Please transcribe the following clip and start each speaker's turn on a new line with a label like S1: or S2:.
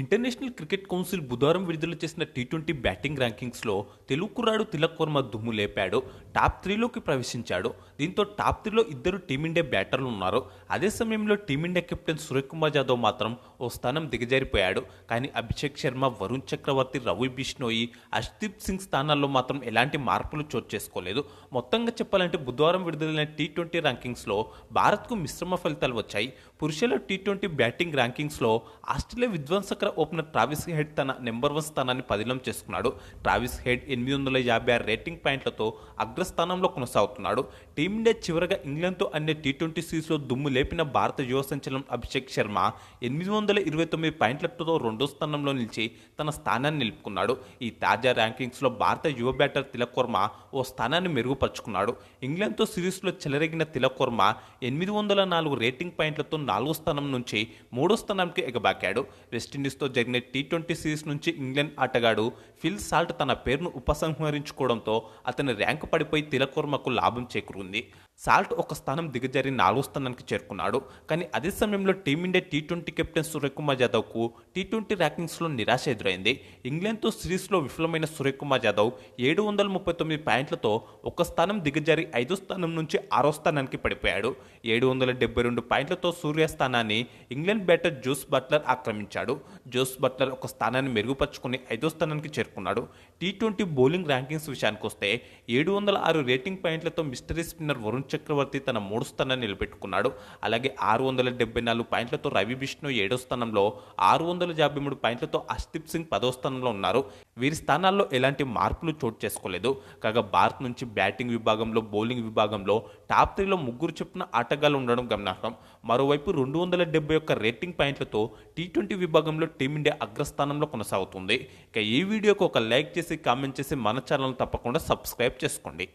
S1: International cricket council బుధవారం విడుదల చేసిన టీ ట్వంటీ బ్యాటింగ్ ర్యాంకింగ్స్లో తెలుగు కుర్రాడు తిలక్ వర్మ దుమ్ము లేపాడు టాప్ త్రీలోకి ప్రవేశించాడు. దీంతో టాప్ త్రీలో ఇద్దరు టీమిండియా బ్యాటర్లు ఉన్నారు. అదే సమయంలో టీమిండియా కెప్టెన్ సూర్యకుమార్ యాదవ్ మాత్రం ఓ స్థానం దిగజారిపోయాడు. కానీ అభిషేక్ శర్మ వరుణ్ చక్రవర్తి రవి బిష్ణోయి అర్ష్దీప్ సింగ్ స్థానాల్లో మాత్రం ఎలాంటి మార్పులు చోటు చేసుకోలేదు. మొత్తంగా చెప్పాలంటే బుధవారం విడుదలైన టీ ట్వంటీ ర్యాంకింగ్స్లో భారత్కు మిశ్రమ ఫలితాలు వచ్చాయి. పురుషుల టీ ట్వంటీ బ్యాటింగ్ ర్యాంకింగ్స్లో ఆస్ట్రేలియా విధ్వంసక చక్ర ఓపెనర్ ట్రావిస్ హెడ్ తన నెంబర్ వన్ స్థానాన్ని పదిలం చేసుకున్నాడు. ట్రావిస్ హెడ్ ఎనిమిది వందల యాభై ఆరు రేటింగ్ పాయింట్లతో అగ్రస్థానంలో కొనసాగుతున్నాడు. టీమిండియా చివరగా ఇంగ్లాండ్తో అనే టీ ట్వంటీ సిరీస్లో దుమ్ము లేపిన భారత యువ సంచలనం అభిషేక్ శర్మ ఎనిమిది వందల ఇరవై తొమ్మిది పాయింట్లతో రెండో స్థానంలో నిలిచి తన స్థానాన్ని నిలుపుకున్నాడు. ఈ తాజా ర్యాంకింగ్స్లో భారత యువ బ్యాటర్ తిలక్ వర్మ ఓ స్థానాన్ని మెరుగుపరుచుకున్నాడు. ఇంగ్లాండ్తో సిరీస్లో చెలరేగిన తిలక్ వర్మ ఎనిమిది వందల నాలుగు రేటింగ్ పాయింట్లతో నాలుగో స్థానం నుంచి మూడో స్థానానికి ఎగబాకాడు. సిరీస్తో జరిగిన టీ ట్వంటీ సిరీస్ నుంచి ఇంగ్లాండ్ ఆటగాడు ఫిల్ సాల్ట్ తన పేరును ఉపసంహరించుకోవడంతో అతని ర్యాంకు పడిపోయి తిలకూర్మకు లాభం చేకూరింది. సాల్ట్ ఒక స్థానం దిగజారి నాలుగో స్థానానికి చేరుకున్నాడు. కానీ అదే సమయంలో Team India T twenty captain Suryakumar యాదవ్కు T twenty ర్యాంకింగ్స్లో నిరాశ ఎదురైంది. ఇంగ్లాండ్తో సిరీస్లో విఫలమైన సూర్యకుమార్ యాదవ్ ఏడు వందల ముప్పై తొమ్మిది పాయింట్లతో ఒక స్థానం దిగజారి ఐదో స్థానం నుంచి ఆరో స్థానానికి పడిపోయాడు. ఏడు వందల డెబ్బై రెండు పాయింట్లతో సూర్య స్థానాన్ని ఇంగ్లాండ్ బ్యాటర్ జోస్ బట్లర్ ఆక్రమించాడు. జోస్ బట్లర్ ఒక స్థానాన్ని మెరుగుపరుచుకుని ఐదో స్థానానికి చేరుకున్నాడు. టీ ట్వంటీ బౌలింగ్ ర్యాంకింగ్స్ విషయానికి వస్తే ఏడు వందల ఆరు రేటింగ్ పాయింట్లతో మిస్టరీ స్పిన్నర్ వరుణ్ చక్రవర్తి తన మూడు స్థానాన్ని నిలబెట్టుకున్నాడు. అలాగే ఆరు వందల డెబ్బై నాలుగు పాయింట్లతో రవి విష్ణు ఏడో స్థానంలో ఆరు వందల యాభై మూడు పాయింట్లతో అర్ష్దీప్ సింగ్ పదో స్థానంలో ఉన్నారు. వీరి స్థానాల్లో ఎలాంటి మార్పులు చోటు చేసుకోలేదు. కాగా భారత్ నుంచి బ్యాటింగ్ విభాగంలో బౌలింగ్ విభాగంలో టాప్ త్రీలో ముగ్గురు చొప్పున ఆటగాళ్ళు ఉండడం గమనార్హం. మరోవైపు రెండు వందల డెబ్బై ఒక్క రేటింగ్ పాయింట్లతో టీ ట్వంటీ విభాగంలో టీమిండియా అగ్రస్థానంలో కొనసాగుతుంది. ఇక ఈ వీడియోకి ఒక లైక్ చేసి కామెంట్ చేసి మన ఛానల్ తప్పకుండా సబ్స్క్రైబ్ చేసుకోండి.